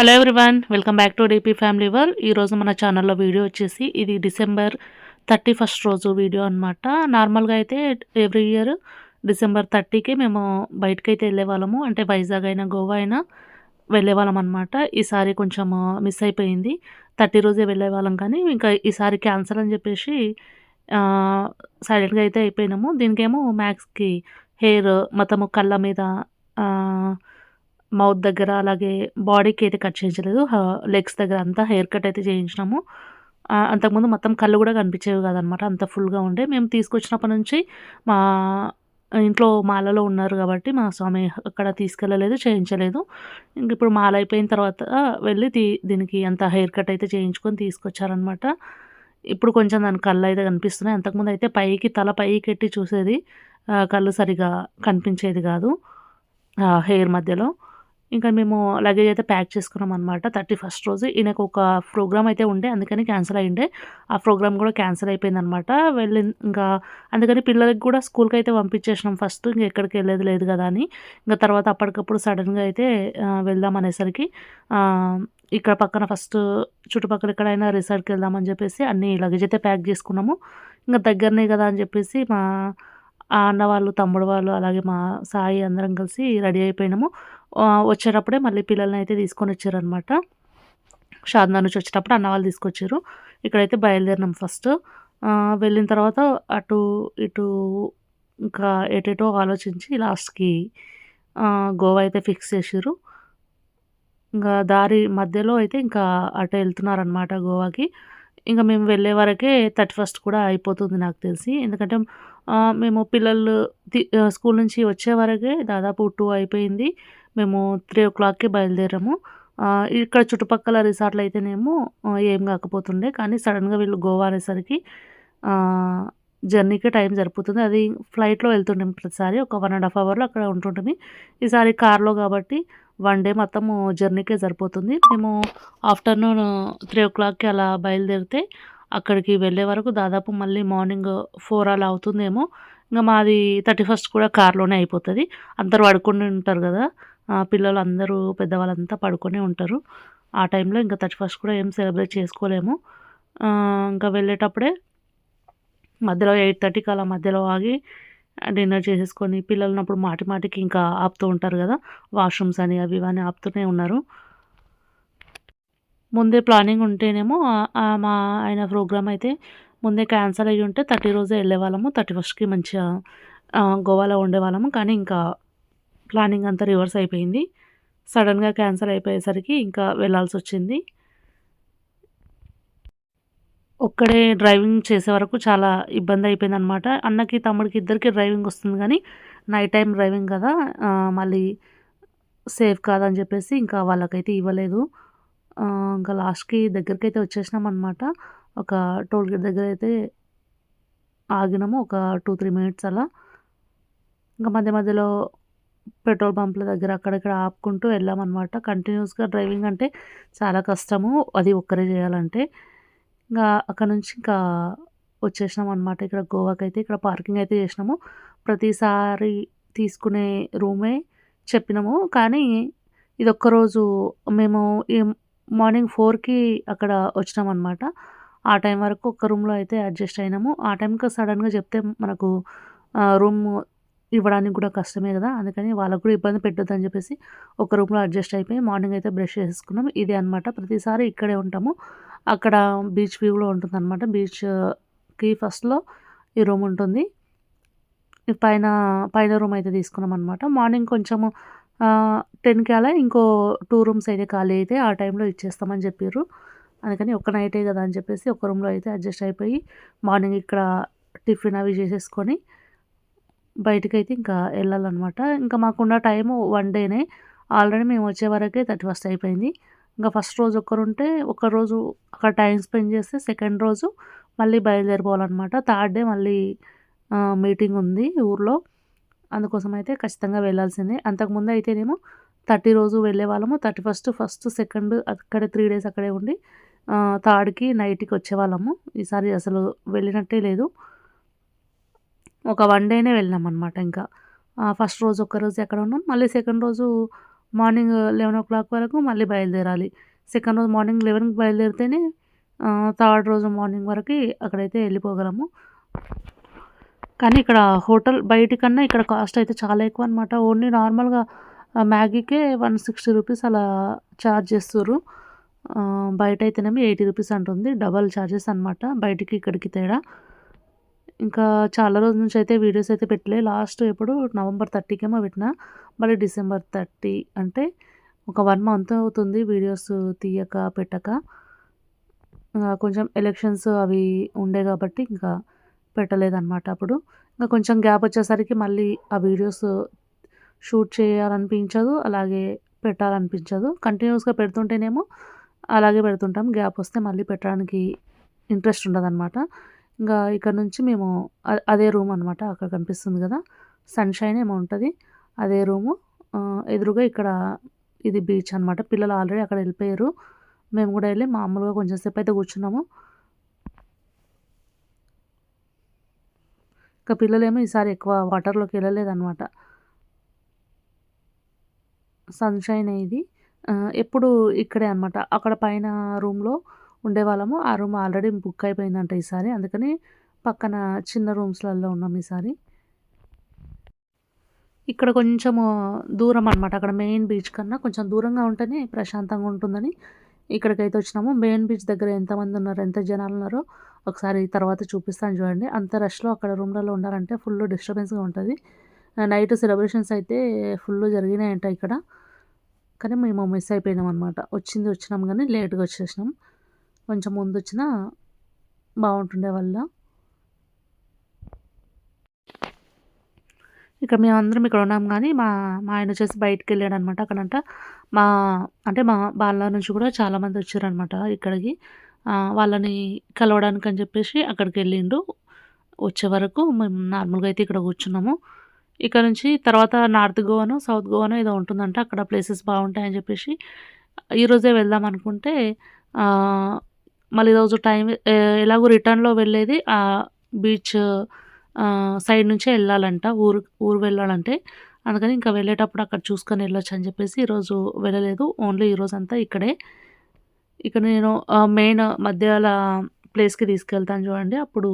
Hello everyone welcome back to DP family వర్ ఈరోజు మన ఛానల్లో వీడియో వచ్చేసి ఇది డిసెంబర్ థర్టీ ఫస్ట్ రోజు వీడియో అనమాట నార్మల్గా అయితే ఎవ్రీ ఇయర్ డిసెంబర్ థర్టీకి మేము బయటకైతే వెళ్ళే వాళ్ళము అంటే వైజాగ్ అయినా గోవా అయినా వెళ్ళే వాళ్ళం అనమాట ఈసారి కొంచెం మిస్ అయిపోయింది. థర్టీ రోజే వెళ్ళే వాళ్ళం కానీ ఇంకా ఈసారి క్యాన్సల్ అని చెప్పేసి సైలెంట్గా అయితే అయిపోయినాము. దీనికేమో మ్యాక్స్కి హెయిర్ మొత్తము కళ్ళ మీద మౌత్ దగ్గర అలాగే బాడీకి అయితే కట్ చేయించలేదు. లెగ్స్ దగ్గర అంతా హెయిర్ కట్ అయితే చేయించినాము. అంతకుముందు మొత్తం కళ్ళు కూడా కనిపించేవి కాదనమాట అంత ఫుల్గా ఉండే. మేము తీసుకొచ్చినప్పటి నుంచి మా ఇంట్లో మాలలో ఉన్నారు కాబట్టి మా స్వామి అక్కడ తీసుకెళ్ళలేదు చేయించలేదు. ఇంక ఇప్పుడు మాల అయిపోయిన తర్వాత వెళ్ళి దీ దీనికి అంత హెయిర్ కట్ అయితే చేయించుకొని తీసుకొచ్చారనమాట ఇప్పుడు కొంచెం దాని కళ్ళు అయితే కనిపిస్తున్నాయి. అంతకుముందు అయితే పైకి తల పైకి ఎట్టి చూసేది కళ్ళు సరిగా కనిపించేది కాదు హెయిర్ మధ్యలో. ఇంకా మేము లగేజ్ అయితే ప్యాక్ చేసుకున్నాం అనమాట థర్టీ ఫస్ట్ రోజు. ఈయనకు ఒక ప్రోగ్రామ్ అయితే ఉండే. అందుకని క్యాన్సిల్ అయ్యిండే. ఆ ప్రోగ్రామ్ కూడా క్యాన్సిల్ అయిపోయింది అనమాట వెళ్ళి ఇంకా అందుకని పిల్లలకి కూడా స్కూల్కి అయితే పంపించేసినాం ఫస్ట్ ఇంకా ఎక్కడికి వెళ్ళేది లేదు కదా అని. ఇంకా తర్వాత అప్పటికప్పుడు సడన్గా అయితే వెళ్దాం అనేసరికి ఇక్కడ పక్కన ఫస్ట్ చుట్టుపక్కల ఎక్కడైనా రిసార్ట్కి వెళ్దామని చెప్పేసి అన్ని లగేజ్ అయితే ప్యాక్ చేసుకున్నాము. ఇంకా దగ్గరనే కదా అని చెప్పేసి మా అన్న వాళ్ళు తమ్ముడు వాళ్ళు అలాగే మా సాయి అందరం కలిసి రెడీ అయిపోయినాము. వచ్చేటప్పుడే మళ్ళీ పిల్లల్ని అయితే తీసుకొని వచ్చారనమాట షాద్నా నుంచి వచ్చేటప్పుడు అన్న వాళ్ళు తీసుకొచ్చారు. ఇక్కడైతే బయలుదేరినాం ఫస్ట్. వెళ్ళిన తర్వాత అటు ఇటు ఇంకా ఎటేటో ఆలోచించి లాస్ట్కి గోవా అయితే ఫిక్స్ చేసారు ఇంకా దారి మధ్యలో అయితే ఇంకా అటు వెళ్తున్నారనమాట గోవాకి. ఇంకా మేము వెళ్ళే వరకే థర్టీ ఫస్ట్ కూడా అయిపోతుంది నాకు తెలిసి. ఎందుకంటే మేము పిల్లలు స్కూల్ నుంచి వచ్చే వరకే దాదాపు టూ అయిపోయింది. మేము త్రీ ఓ క్లాక్కి బయలుదేరాము ఇక్కడ చుట్టుపక్కల రిసార్ట్లు అయితేనేమో ఏం కాకపోతుండే. కానీ సడన్గా వీళ్ళు గోవా అనేసరికి జర్నీకి టైం సరిపోతుంది. అది ఫ్లైట్లో వెళ్తుంటాం ప్రతిసారి. ఒక వన్ అండ్ హాఫ్ అవర్లో అక్కడ ఉంటుంటుంది. ఈసారి కార్లో కాబట్టి వన్ డే మొత్తము జర్నీకే సరిపోతుంది. మేము ఆఫ్టర్నూన్ త్రీ ఓ క్లాక్కి అలా బయలుదేరితే అక్కడికి వెళ్ళే వరకు దాదాపు మళ్ళీ మార్నింగ్ ఫోర్ అలా అవుతుందేమో. ఇంకా మాది థర్టీ ఫస్ట్ కూడా కార్లోనే అయిపోతుంది. అందరు పడుకుని ఉంటారు కదా. పిల్లలు అందరూ పెద్దవాళ్ళంతా పడుకొని ఉంటారు. ఆ టైంలో ఇంకా థర్టీ ఫస్ట్ కూడా ఏం సెలబ్రేట్ చేసుకోలేము. ఇంకా వెళ్ళేటప్పుడే మధ్యలో ఎయిట్ థర్టీకి అలా మధ్యలో ఆగి డిన్నర్ చేసేసుకొని పిల్లలు ఉన్నప్పుడు మాటి మాటికి ఇంకా ఆపుతూ ఉంటారు కదా వాష్రూమ్స్ అని అవి ఇవన్నీ ఆపుతూనే ఉన్నారు. ముందే ప్లానింగ్ ఉంటేనేమో మా ఆయన ప్రోగ్రామ్ అయితే ముందే క్యాన్సల్ అయ్యి ఉంటే థర్టీ రోజే వెళ్ళేవాళ్ళము థర్టీ ఫస్ట్కి మంచిగా గోవాలో ఉండేవాళ్ళము. కానీ ఇంకా ప్లానింగ్ అంతా రివర్స్ అయిపోయింది. సడన్గా క్యాన్సిల్ అయిపోయేసరికి ఇంకా వెళ్ళాల్సి వచ్చింది. ఒక్కడే డ్రైవింగ్ చేసే వరకు చాలా ఇబ్బంది అయిపోయింది అనమాట అన్నకి తమ్ముడికి ఇద్దరికి డ్రైవింగ్ వస్తుంది కానీ నైట్ టైం డ్రైవింగ్ కదా. మళ్ళీ సేఫ్ కాదని చెప్పేసి ఇంకా వాళ్ళకైతే ఇవ్వలేదు. ఇంకా లాస్ట్కి దగ్గరికి అయితే వచ్చేసినాం అనమాట ఒక టోల్ గేట్ దగ్గర అయితే ఆగినాము ఒక టూ త్రీ మినిట్స్ అలా. ఇంకా మధ్య మధ్యలో పెట్రోల్ పంపుల దగ్గర అక్కడక్కడ ఆపుకుంటూ వెళ్ళామన్నమాట. కంటిన్యూస్గా డ్రైవింగ్ అంటే చాలా కష్టము. అది ఒక్కరే చేయాలంటే. ఇంకా అక్కడ నుంచి ఇంకా వచ్చేసినాం అనమాట ఇక్కడ గోవాకి అయితే ఇక్కడ పార్కింగ్ అయితే చేసినాము. ప్రతిసారి తీసుకునే రూమే చెప్పినాము. కానీ ఇది ఒక్కరోజు మేము ఈ మార్నింగ్ ఫోర్కి అక్కడ వచ్చినాం అనమాట ఆ టైం వరకు ఒక్క రూమ్లో అయితే అడ్జస్ట్ అయినాము. ఆ టైంకి సడన్గా చెప్తే మనకు రూమ్ ఇవ్వడానికి కూడా కష్టమే కదా. అందుకని వాళ్ళకు కూడా ఇబ్బంది పెట్టొద్దని చెప్పేసి ఒక రూమ్లో అడ్జస్ట్ అయిపోయి మార్నింగ్ అయితే బ్రష్ చేసుకున్నాం ఇదే అనమాట ప్రతిసారి ఇక్కడే ఉంటాము. అక్కడ బీచ్ వ్యూలో ఉంటుంది అనమాట బీచ్కి ఫస్ట్లో ఈ రూమ్ ఉంటుంది. పైన పైన రూమ్ అయితే తీసుకున్నాం అనమాట మార్నింగ్ కొంచెము టెన్కి అలా ఇంకో టూ రూమ్స్ అయితే ఖాళీ అయితే ఆ టైంలో ఇచ్చేస్తామని చెప్పారు అందుకని ఒక్క నైటే కదా అని చెప్పేసి ఒక రూమ్లో అయితే అడ్జస్ట్ అయిపోయి మార్నింగ్ ఇక్కడ టిఫిన్ అవి చేసేసుకొని బయటకైతే ఇంకా వెళ్ళాలన్నమాట. ఇంకా మాకున్న టైము వన్ డేనే. ఆల్రెడీ మేము వచ్చే వరకే థర్టీ ఫస్ట్ అయిపోయింది. ఇంకా ఫస్ట్ రోజు ఒక్కరుంటే ఒక రోజు అక్కడ టైం స్పెండ్ చేస్తే సెకండ్ రోజు మళ్ళీ బయలుదేరిపోవాలన్నమాట. థర్డ్ డే మళ్ళీ మీటింగ్ ఉంది ఊర్లో. అందుకోసం అయితే ఖచ్చితంగా వెళ్ళాల్సిందే. అంతకుముందు అయితేనేమో థర్టీ రోజు వెళ్ళే వాళ్ళము. థర్టీ ఫస్ట్ ఫస్ట్ సెకండ్ అక్కడే త్రీ డేస్ అక్కడే ఉండి థర్డ్కి నైట్కి వచ్చేవాళ్ళము ఈసారి అసలు వెళ్ళినట్టే లేదు. ఒక వన్ డేనే వెళ్ళినాం అనమాట ఇంకా. ఫస్ట్ రోజు ఒక రోజు ఎక్కడ ఉన్నాం మళ్ళీ సెకండ్ రోజు మార్నింగ్ లెవెన్ ఓ క్లాక్ వరకు మళ్ళీ బయలుదేరాలి. సెకండ్ రోజు మార్నింగ్ లెవెన్కి బయలుదేరితేనే థర్డ్ రోజు మార్నింగ్ వరకు అక్కడైతే వెళ్ళిపోగలము. కానీ ఇక్కడ హోటల్ బయట కన్నా ఇక్కడ కాస్ట్ అయితే చాలా ఎక్కువ అనమాట ఓన్లీ నార్మల్గా మ్యాగీకే వన్ సిక్స్టీ రూపీస్ అలా ఛార్జ్ చేస్తారు బయట అయితేనేమో ఎయిటీ రూపీస్ అంటుంది డబల్ ఛార్జెస్ అనమాట బయటికి ఇక్కడికి తేడా. ఇంకా చాలా రోజుల నుంచి అయితే వీడియోస్ అయితే పెట్టలే. లాస్ట్ ఎప్పుడు నవంబర్ థర్టీకేమో పెట్టిన మళ్ళీ డిసెంబర్ థర్టీ అంటే ఒక వన్ మంత్ అవుతుంది వీడియోస్ తీయక పెట్టక. కొంచెం ఎలక్షన్స్ అవి ఉండే కాబట్టి ఇంకా పెట్టలేదన్నమాట అప్పుడు. ఇంకా కొంచెం గ్యాప్ వచ్చేసరికి మళ్ళీ ఆ వీడియోస్ షూట్ చేయాలనిపించదు అలాగే పెట్టాలనిపించదు. కంటిన్యూస్గా పెడుతుంటేనేమో అలాగే పెడుతుంటాం. గ్యాప్ వస్తే మళ్ళీ పెట్టడానికి ఇంట్రెస్ట్ ఉండదన్నమాట. ఇంకా ఇక్కడ నుంచి మేము అదే రూమ్ అనమాట అక్కడ కనిపిస్తుంది కదా. సన్షైన్ ఏమో ఉంటుంది. అదే రూము. ఎదురుగా ఇక్కడ ఇది బీచ్ అనమాట పిల్లలు ఆల్రెడీ అక్కడ వెళ్ళిపోయారు. మేము కూడా వెళ్ళి మామూలుగా కొంచెం సేపు అయితే కూర్చున్నాము. ఇంకా పిల్లలేమో ఈసారి ఎక్కువ వాటర్లోకి వెళ్ళలేదన్నమాట. సన్షైన్ ఇది. ఎప్పుడు ఇక్కడే అనమాట అక్కడ పైన రూమ్లో ఉండేవాళ్ళము. ఆ రూమ్ ఆల్రెడీ బుక్ అయిపోయిందంట ఈసారి. అందుకని పక్కన చిన్న రూమ్స్లలో ఉన్నాం ఈసారి. ఇక్కడ కొంచెము దూరం అనమాట అక్కడ మెయిన్ బీచ్ కన్నా కొంచెం దూరంగా ఉంటేనే ప్రశాంతంగా ఉంటుందని ఇక్కడికైతే వచ్చినాము. మెయిన్ బీచ్ దగ్గర ఎంతమంది ఉన్నారు ఎంత జనాలు ఉన్నారో ఒకసారి తర్వాత చూపిస్తాను చూడండి. అంత రష్లో అక్కడ రూమ్లలో ఉండాలంటే ఫుల్ డిస్టర్బెన్స్గా ఉంటుంది. నైట్ సెలబ్రేషన్స్ అయితే ఫుల్ జరిగినాయంట ఇక్కడ. కానీ మేము మిస్ అయిపోయినాం అనమాట వచ్చింది వచ్చినాం కానీ లేట్గా వచ్చేసినాం. కొంచెం ముందు వచ్చినా బాగుంటుండే వల్ల ఇక మేమందరం ఇక్కడ ఉన్నాం కానీ మా మా ఆయన వచ్చేసి బయటికి వెళ్ళాడు అనమాట అక్కడంట. మా అంటే మా బాల నుంచి కూడా చాలామంది వచ్చారనమాట ఇక్కడికి. వాళ్ళని కలవడానికి అని చెప్పేసి అక్కడికి వెళ్ళిండు వచ్చే వరకు మేము నార్మల్గా అయితే ఇక్కడ కూర్చున్నాము. ఇక్కడ నుంచి తర్వాత నార్త్ గోవాను సౌత్ గోవాను ఏదో ఉంటుందంట. అక్కడ ప్లేసెస్ బాగుంటాయని చెప్పేసి ఈరోజే వెళ్దాం అనుకుంటే మళ్ళీ రోజు టైం ఎలాగో రిటర్న్లో వెళ్ళేది ఆ బీచ్ సైడ్ నుంచే వెళ్ళాలంట ఊరు ఊరు వెళ్ళాలంటే. అందుకని ఇంకా వెళ్ళేటప్పుడు అక్కడ చూసుకొని వెళ్ళొచ్చు అని చెప్పేసి ఈరోజు వెళ్ళలేదు. ఓన్లీ ఈరోజు అంతా ఇక్కడే. ఇక్కడ నేను మెయిన్ మధ్యాల ప్లేస్కి తీసుకెళ్తాను చూడండి అప్పుడు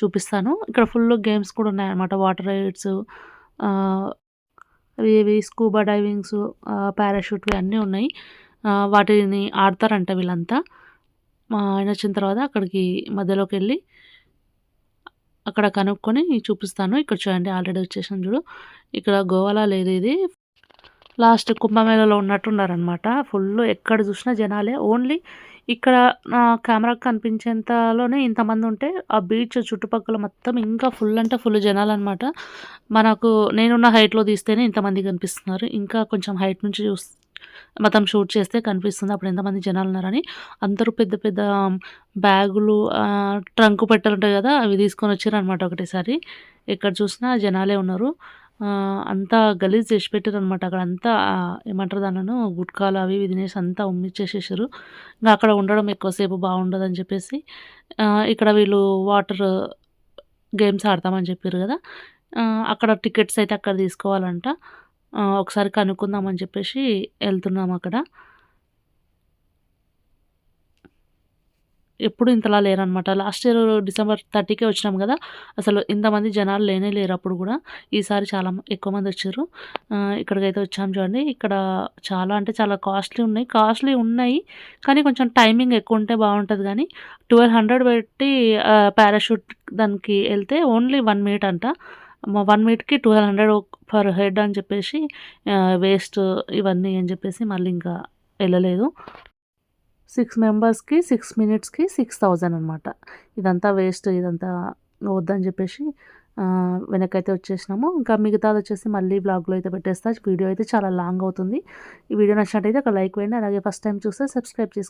చూపిస్తాను. ఇక్కడ ఫుల్ గేమ్స్ కూడా ఉన్నాయన్నమాట. వాటర్ రైడ్స్ అవి ఇవి స్కూబా డైవింగ్స్ పారాషూట్ అన్నీ ఉన్నాయి. వాటిని ఆడతారంట వీళ్ళంతా. మా ఆయన వచ్చిన తర్వాత అక్కడికి మధ్యలోకి వెళ్ళి అక్కడ కనుక్కొని చూపిస్తాను. ఇక్కడ చూడండి ఆల్రెడీ వచ్చేసాను చూడు. ఇక్కడ గోవాలో లేదు ఇది. లాస్ట్ కుంభమేళలో ఉన్నట్టున్నారనమాట ఫుల్ ఎక్కడ చూసినా జనాలే. ఓన్లీ ఇక్కడ నా కెమెరాకు కనిపించేంతలోనే ఇంతమంది ఉంటే ఆ బీచ్ చుట్టుపక్కల మొత్తం ఇంకా ఫుల్ అంటే ఫుల్ జనాలు అనమాట మనకు నేనున్న హైట్లో తీస్తేనే ఇంతమంది కనిపిస్తున్నారు. ఇంకా కొంచెం హైట్ నుంచి మొత్తం షూట్ చేస్తే కనిపిస్తుంది. అప్పుడు ఎంతమంది జనాలు ఉన్నారని. అందరూ పెద్ద పెద్ద బ్యాగులు ట్రంక్ పెట్టెలు ఉంటాయి కదా అవి తీసుకొని వచ్చారు అనమాట ఒకటేసారి. ఎక్కడ చూసినా జనాలే ఉన్నారు. అంతా గలీజ్ చేసి పెట్టారు అనమాట అక్కడ అంతా ఏమంటారు దానిను గుట్కాలు అవి ఇవి తినేసి అంతా ఉమ్మిచ్చేసేసారు. ఇంకా అక్కడ ఉండడం ఎక్కువసేపు బాగుండదు అని చెప్పేసి ఇక్కడ వీళ్ళు వాటర్ గేమ్స్ ఆడతామని చెప్పారు కదా. అక్కడ టికెట్స్ అయితే అక్కడ తీసుకోవాలంట. ఒకసారి కనుక్కుందామని చెప్పేసి వెళ్తున్నాం అక్కడ. ఎప్పుడు ఇంతలా లేరనమాట లాస్ట్ ఇయర్ డిసెంబర్ థర్టీకే వచ్చినాం కదా. అసలు ఇంతమంది జనాలు లేనే లేరు అప్పుడు కూడా. ఈసారి చాలా ఎక్కువ మంది వచ్చారు. ఇక్కడికైతే వచ్చాం చూడండి. ఇక్కడ చాలా అంటే చాలా కాస్ట్లీ ఉన్నాయి. కాస్ట్లీ ఉన్నాయి కానీ కొంచెం టైమింగ్ ఎక్కువ ఉంటే బాగుంటుంది కానీ ట్వెల్వ్ హండ్రెడ్ పెట్టి పారాషూట్ దానికి వెళ్తే ఓన్లీ వన్ మినిట్ అంట. వన్ మీట్కి ట్వెల్వ్ హండ్రెడ్ పర్ హెడ్ అని చెప్పేసి వేస్ట్ ఇవన్నీ అని చెప్పేసి మళ్ళీ ఇంకా వెళ్ళలేదు. సిక్స్ మెంబర్స్కి సిక్స్ మినిట్స్కి సిక్స్ థౌజండ్ అనమాట ఇదంతా వేస్ట్ ఇదంతా వద్దని చెప్పేసి వెనకైతే వచ్చేసినాము. ఇంకా మిగతాది వచ్చేసి మళ్ళీ బ్లాగ్లో అయితే పెట్టేస్తా. వీడియో అయితే చాలా లాంగ్ అవుతుంది. ఈ వీడియో నచ్చినట్టయితే ఒక లైక్ వేయండి. అలాగే ఫస్ట్ టైం చూస్తే సబ్స్క్రైబ్ చేసుకోండి.